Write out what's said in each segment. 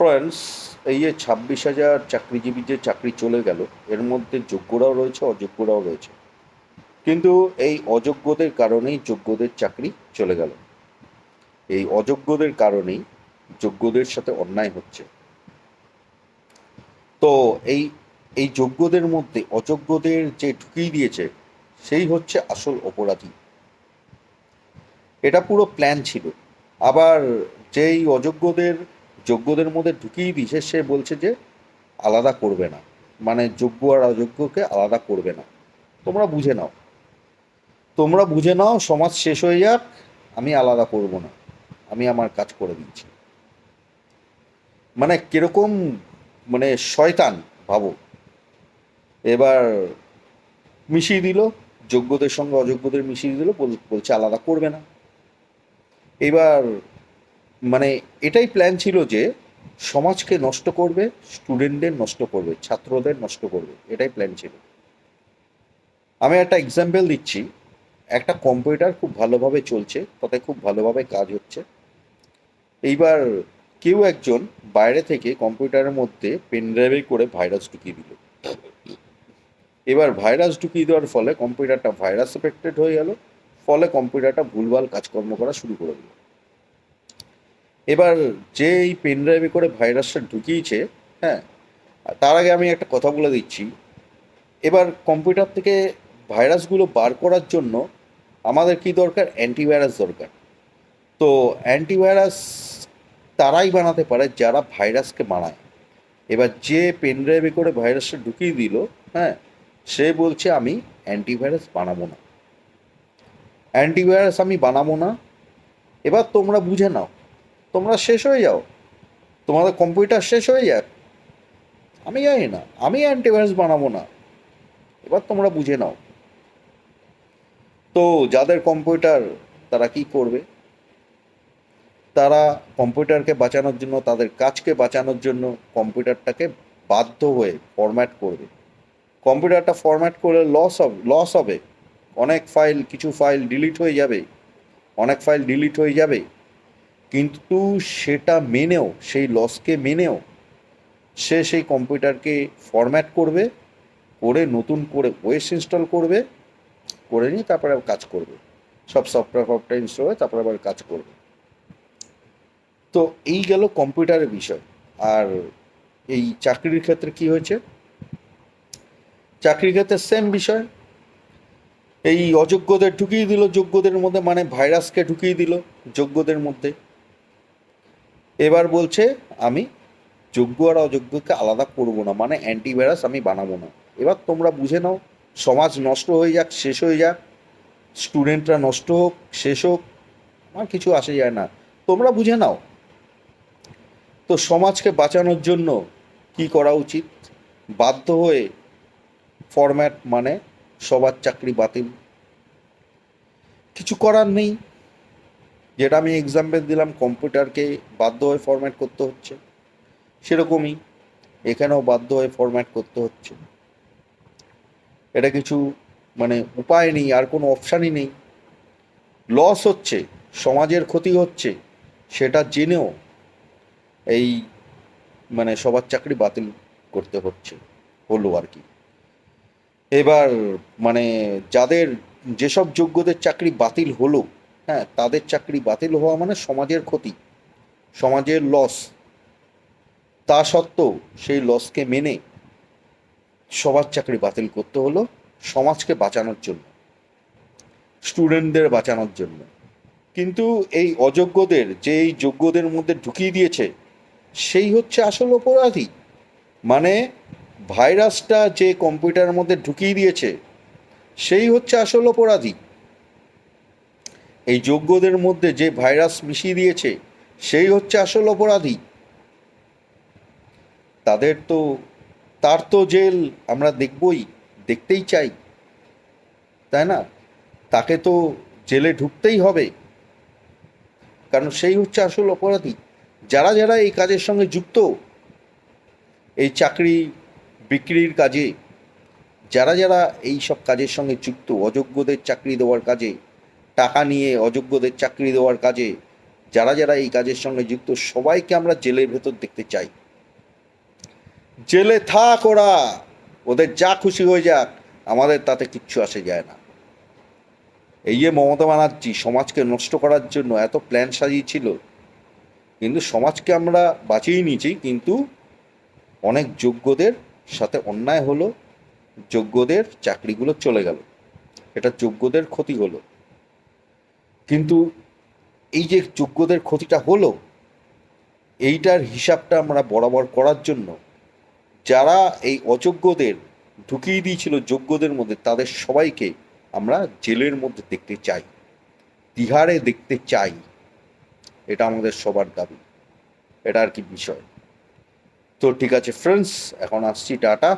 Friends এই যে ছাব্বিশ হাজার চাকরিজীবী যে চাকরি চলে গেল, এর মধ্যে যোগ্যরাও রয়েছে, অযোগ্যরাও রয়েছে। কিন্তু এই অযোগ্যদের কারণেই যোগ্যদের চাকরি চলে গেল। এই অযোগ্যদের কারণেই যোগ্যদের সাথে অন্যায় হচ্ছে। তো এই এই যোগ্যদের মধ্যে অযোগ্যদের যে ঢুকিয়ে দিয়েছে, সেই হচ্ছে আসল অপরাধী। এটা পুরো প্ল্যান ছিল। আবার যেই অযোগ্যদের যোগ্যদের মধ্যে ঢুকিয়ে দিয়েছে, সে বলছে যে আলাদা করবে না। মানে যোগ্য আর অযোগ্যকে আলাদা করবে না। তোমরা বুঝে নাও। তোমরা বুঝে নাও, সমাজ শেষ হয়ে যাক, আমি আলাদা করব না। আমি আমার কাজ করে দিচ্ছি। মানে কীরকম মানে শয়তান, ভাবো। এবার মিশিয়ে দিল, যোগ্যদের সঙ্গে অযোগ্যদের মিশিয়ে দিল বলছে আলাদা করবে না। এবার মানে এটাই প্ল্যান ছিল যে সমাজকে নষ্ট করবে স্টুডেন্টদের নষ্ট করবে, ছাত্রদের নষ্ট করবে, এটাই প্ল্যান ছিল। আমি একটা এক্সাম্পল দিচ্ছি। একটা কম্পিউটার খুব ভালোভাবে চলছে, তাতে খুব ভালোভাবে কাজ হচ্ছে। এইবার কেউ একজন বাইরে থেকে কম্পিউটারের মধ্যে পেনড্রাইভে করে ভাইরাস ঢুকিয়ে দিল। এবার ভাইরাস ঢুকিয়ে দেওয়ার ফলে কম্পিউটারটা ভাইরাস এফেক্টেড হয়ে গেল। ফলে কম্পিউটারটা ভুলভাল কাজকর্ম করা শুরু করে দিল। এবার যে এই পেন ড্রাইভে করে ভাইরাসটা ঢুকিয়েছে হ্যাঁ তার আগে আমি একটা কথা বলে দিচ্ছি। এবার কম্পিউটার থেকে ভাইরাসগুলো বার করার জন্য আমাদের কি দরকার? অ্যান্টিভাইরাস দরকার। তো অ্যান্টিভাইরাস তারাই বানাতে পারে যারা ভাইরাসকে বানায়। এবার যে পেন ড্রাইভে করে ভাইরাসটা ঢুকিয়ে দিল হ্যাঁ সে বলছে, আমি অ্যান্টিভাইরাস বানাবো না। অ্যান্টিভাইরাস আমি বানাবো না। এবার তোমরা বুঝে নাও তোমরা শেষ হয়ে যাও। তোমাদের কম্পিউটার শেষ হয়ে যাক। আমি জানি না, আমি অ্যান্টিভাইরাস বানাবো না। এবার তোমরা বুঝে নাও। তো যাদের কম্পিউটার তারা কি করবে? তারা কম্পিউটারকে বাঁচানোর জন্য, তাদের কাজকে বাঁচানোর জন্য কম্পিউটারটাকে বাধ্য হয়ে ফরম্যাট করবে। কম্পিউটারটা ফরম্যাট করলে লস হবে লস হবে। অনেক ফাইল কিছু ফাইল ডিলিট হয়ে যাবে। অনেক ফাইল ডিলিট হয়ে যাবে। কিন্তু সেটা মেনেও, সেই লসকে মেনেও সে সেই কম্পিউটারকে ফরম্যাট করবে, করে নতুন করে ওয়েস ইনস্টল করবে, করে নিয়ে তারপরে আবার কাজ করবে। সব সফটওয়্যার ফফটওয়্যার ইনস্টল হয়ে তারপরে আবার কাজ করবে। তো এই গেল কম্পিউটারের বিষয়। আর এই চাকরির ক্ষেত্রে কি হয়েছে? চাকরির ক্ষেত্রে সেম বিষয়। এই অযোগ্যদের ঢুকিয়ে দিল, যোগ্যদের মধ্যে মানে ভাইরাসকে ঢুকিয়ে দিল, যোগ্যদের মধ্যে। এবার বলছে, আমি যোগ্য আর অযোগ্যকে আলাদা করব না মানে অ্যান্টিভাইরাস আমি বানাবো না। এবার তোমরা বুঝে নাও, সমাজ নষ্ট হয়ে যাক, শেষ হয়ে যাক স্টুডেন্টরা নষ্ট হোক, শেষ হোক আমার কিছু আসে যায় না। তোমরা বুঝে নাও, তো সমাজকে বাঁচানোর জন্য কি করা উচিত? বাধ্য হয়ে ফরম্যাট মানে সবার চাকরি বাতিল। কিছু করার নেই। যেটা আমি এক্সাম্পল দিলাম কম্পিউটারকে বাধ্য হয়ে ফরম্যাট করতে হচ্ছে। সেরকমই এখানেও বাধ্য হয়ে ফরম্যাট করতে হচ্ছে। এটা কিছু মানে উপায় নেই, আর কোনো অপশানই নেই। লস হচ্ছে, সমাজের ক্ষতি হচ্ছে, সেটা জেনেও এই মানে সবার চাকরি বাতিল করতে হচ্ছে, হলো আর কি। এবার মানে যাদের যেসব যোগ্যদের চাকরি বাতিল হলো হ্যাঁ তাদের চাকরি বাতিল হওয়া মানে সমাজের ক্ষতি, সমাজের লস তা সত্ত্বেও সেই লসকে মেনে সবার চাকরি বাতিল করতে হলো সমাজকে বাঁচানোর জন্য স্টুডেন্টদের বাঁচানোর জন্য। কিন্তু এই অযোগ্যদের যে এই যোগ্যদের মধ্যে ঢুকিয়ে দিয়েছে, সেই হচ্ছে আসল অপরাধী। মানে ভাইরাসটা যে কম্পিউটারের মধ্যে ঢুকিয়ে দিয়েছে, সেই হচ্ছে আসল অপরাধী। এই যোগ্যদের মধ্যে যে ভাইরাস মিশিয়ে দিয়েছে, সেই হচ্ছে আসল অপরাধী। তাদের তো, তার তো জেল আমরা দেখবই, দেখতেই চাই। তাই না? তাকে তো জেলে ঢুকতেই হবে। কারণ সেই হচ্ছে আসল অপরাধী। যারা যারা এই কাজের সঙ্গে যুক্ত, এই চাকরি বিক্রির কাজে, যারা যারা এই সব কাজের সঙ্গে যুক্ত, অযোগ্যদের চাকরি দেওয়ার কাজে টাকা নিয়ে অযোগ্যদের চাকরি দেওয়ার কাজে, যারা যারা এই কাজের সঙ্গে যুক্ত, সবাইকে আমরা জেলের ভেতর দেখতে চাই। জেলে থাক ওরা, ওদের যা খুশি হয়ে যাক, আমাদের তাতে কিচ্ছু আসে যায় না। এই যে মমতা ব্যানার্জি সমাজকে নষ্ট করার জন্য এত প্ল্যান সাজিয়েছিল, কিন্তু সমাজকে আমরা বাঁচিয়ে নিয়েছি, কিন্তু অনেক যোগ্যদের সাথে অন্যায় হলো, যোগ্যদের চাকরিগুলো চলে গেল। এটা যোগ্যদের ক্ষতি হলো। কিন্তু এই যে যোগ্যদের ক্ষতিটা হলো, এইটার হিসাবটা আমরা বরাবর করার জন্য যারা এই অযোগ্যদের ঢুকিয়ে দিয়েছিল যোগ্যদের মধ্যে, তাদের সবাইকে আমরা জেলের মধ্যে দেখতে চাই, তিহারে দেখতে চাই। এটা আমাদের সবার দাবি। এটা আর কি বিষয়? তো ঠিক আছে ফ্রেন্ডস এখন আসছি টাটা।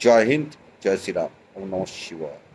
জয় হিন্দ, জয় শ্রীরাম। নমঃ শিবায়।